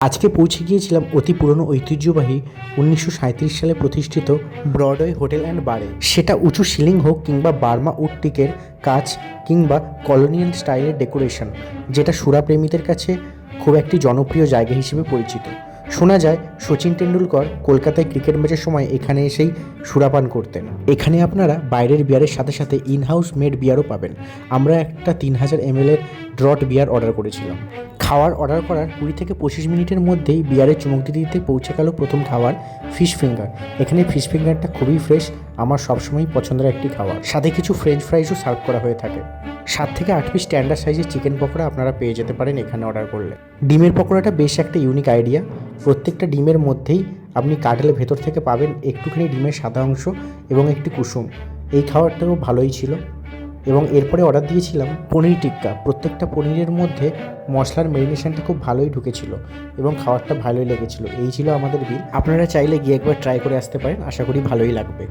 আজকে পৌঁছে গিয়েছিলাম অতি পুরনো ঐতিহ্যবাহী উনিশশো সাঁইত্রিশ সালে প্রতিষ্ঠিত ব্রডওয়ে হোটেল অ্যান্ড বারে। সেটা উঁচু সিলিং হোক কিংবা বার্মা উড টিকের কাজ কিংবা কলোনিয়াল স্টাইলের ডেকোরেশন, যেটা সুরাপ্রেমীদের কাছে খুব একটি জনপ্রিয় জায়গা হিসেবে পরিচিত। শোনা যায়, সচিন টেন্ডুলকর কলকাতায় ক্রিকেট ম্যাচের সময় এখানে এসেই সুরাপান করতেন। এখানে আপনারা বাইরের বিয়ারের সাথে সাথে ইনহাউস মেড বিয়ারও পাবেন। আমরা একটা তিন হাজার এমএলের ড্রট বিয়ার অর্ডার করেছিলাম। খাওয়ার অর্ডার করার কুড়ি থেকে পঁচিশ মিনিটের মধ্যেই বিয়ারের চুমুক দিতে দিতে পৌঁছে গেল প্রথম খাবার ফিশ ফিঙ্গার এখানে ফিশ ফিঙ্গারটা খুবই ফ্রেশ আমার সবসময়ই পছন্দের একটি খাবার। সাথে কিছু ফ্রেঞ্চ ফ্রাইসও সার্ভ করা হয়ে থাকে। সাত থেকে আট পিস স্ট্যান্ডার্ড সাইজের চিকেন পকোড়া আপনারা পেয়ে যেতে পারেন এখানে অর্ডার করলে। ডিমের পকোড়াটা বেশ একটা ইউনিক আইডিয়া প্রত্যেকটা ডিমের মধ্যেই আপনি কাটেলের ভেতর থেকে পাবেন একটুখানি ডিমের সাদা অংশ এবং একটি কুসুম। এই খাবারটাও ভালোই ছিল। এবং এরপরে অর্ডার দিয়েছিলাম পনির টিক্কা। প্রত্যেকটা পনিরের মধ্যে মশলার মেরিনেশনটা খুব ভালোই ঢুকেছিল এবং খাওয়ারটা ভালোই লেগেছিল। এই ছিল আমাদের বিল আপনারা চাইলে গিয়ে একবার ট্রাই করে আসতে পারেন। আশা করি ভালোই লাগবে।